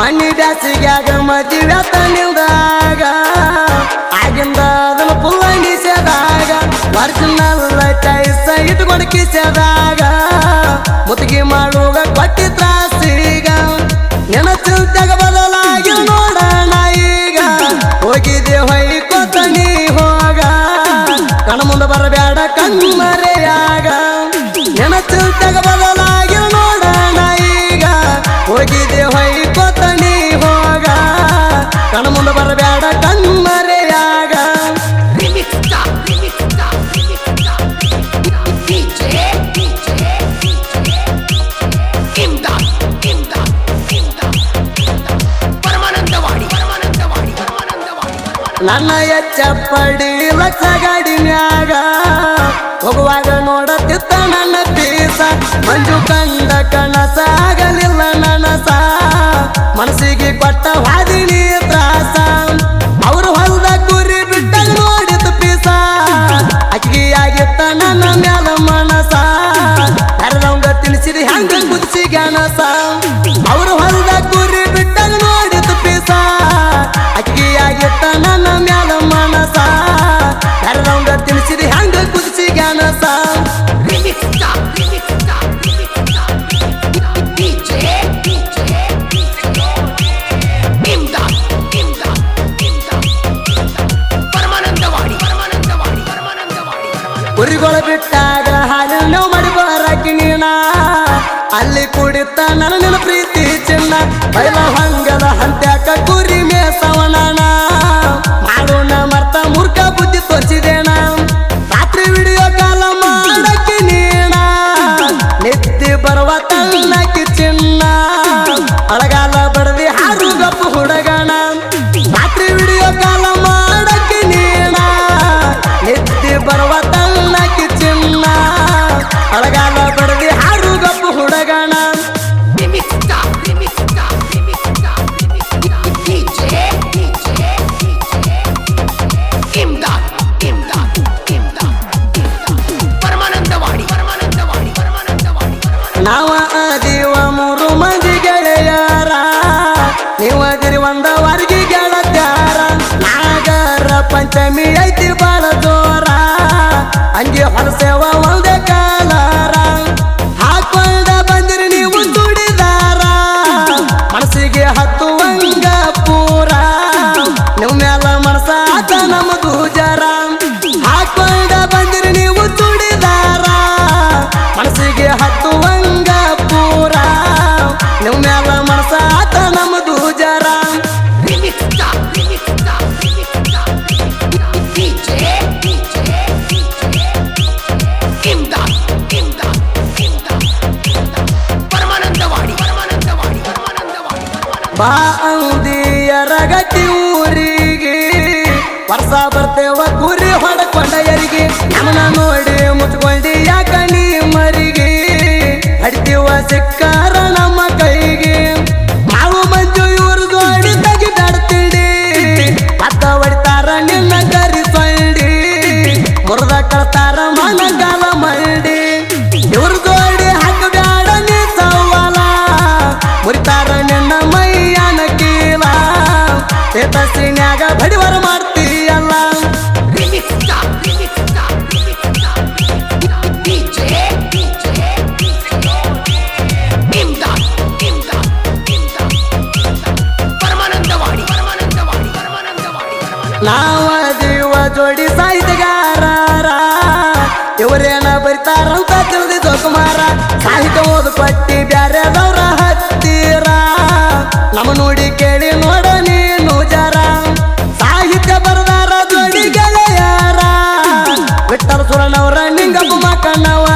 ಮಣ್ಣಿ ಬ್ಯಾಸಿಗ್ಯಾಗ ಮದುವೆ ತನಿಲ್ದಾಗ ಆಗಿಂದ ಅದನ್ನು ಫುಲ್ ಅಂಡಿಸದಾಗ ಒರಿಜಿನಲ್ ಟೈಸ ಇಟ್ಕೊಂಡು ಮುತ್ತಿಗೆ ಮಾಡುವಾಗ ಕೊಟ್ಟಿ ತ್ರಾಸೀಗ ನೆನಚಿಲ್ದಾಗ ಬದಲಾಗಿ ನೋಡೋಣ ಈಗ ಹೋಗಿದೆ ಹೊಯ್ಕೋತ ನೀ ಹೋಗ ಕಣ ಮುಂದೆ ಬರಬೇಡ ಕಣ್ಮರೆಯಾಗ ನೆನ ಚಿಂತೆಗ ಬದಲಾಗಿ ನನ್ನ ಎಚ್ಚಪ್ಪಡಿ ಲಕ್ಷ ಗಾಡಿ ಮ್ಯಾಗ ಹೋಗುವಾಗ ನೋಡತ್ತಿತ್ತ ನನ್ನ ಪೀಸ ಮಂಜು ಕಂಡ ಕನಸ ಆಗಲಿಲ್ಲ ನನಸ. ಮನಸ್ಸಿಗೆ ಕೊಟ್ಟ ವಾದಿನಿ ತ್ರಾಸ. ಅವರು ಹೊಲದ ಕುರಿ ಬಿಟ್ಟ ನೋಡಿದ ಪೀಸ. ಅಕ್ಕಿಯಾಗಿತ್ತ ನನ್ನ ಮ್ಯಾಲ ಮನಸ. ಕರೆದವಂಗ ತಿಳಿಸಿರಿ ಹಂಗ ಕುದಿಸಿ ಗನಸ ಅವರು ಹೊಲದ ಕುರಿ ನನ್ನ ಮ್ಯಾಲ ಮನಸ. ಕರೆದವಂಗ ತಿಳಿಸಿದ ಹಂಗ ಕುದಿಸಿ ಗಾನಸ ಕುರಿಗಳ ಬಿಟ್ಟಾಗ ಹಾಲು ನೋವು ಮಾಡಿ ಅಲ್ಲಿ ಕುಡಿತ ನನ್ನ ನಿನ್ನ ಪ್ರೀತಿ ಚಿನ್ನ ಬೈಲ ಹಂಗದ ಹಂತ್ಯಾಕ ಕುರಿ ಮೇಸವನಾನ Imdad. ಪರಮಾನಂದವಾಡಿ ಪರಮಾನಂದವಾಡಿ ಗಪ್ಪು ಪರಮಾನಂದ ನಾವ ಅದೀವ ಮೂರು ಮಂದಿ ಗೆಳೆಯಾರ ಒಂದ ವರ್ಗಿ ಗೆಳತ್ಯಾರ ನಾಗರ ಪಂಚಮಿ ಐತಿ ಬಾಳ ಜೋರ, ಅಂಗಿ ಹೊರಸೇವ ಒಂದೇ ಬಾ ಅಂದಿಯರ ಗಟ್ಟಿ ಊರಿಗೆ ವರ್ಷ ಬರ್ತೇವ ಕುರಿ ಹೊಡಕೊಂಡ ಎರಿಗೆ ಪರಮಾನಂದವಾಡಿ ಪರಮಾನಂದವಾಡಿ ಮಾಡ್ತೀಯಲ್ಲ. ನಾವ ಜೀವ ಜೋಡಿ ಸಾಹಿತ್ಯಗಾರ ಇವರೇನ ಬರಿತಾರಂತ ತಿಳಿದಿದ್ದು ಕುಮಾರ ಸಾಹಿತ್ಯ ಓದು ಪಟ್ಟಿ ಬ್ಯಾರೆದವ್ರ ಹತ್ತಿರ. ನಮ್ಮ i Nawa.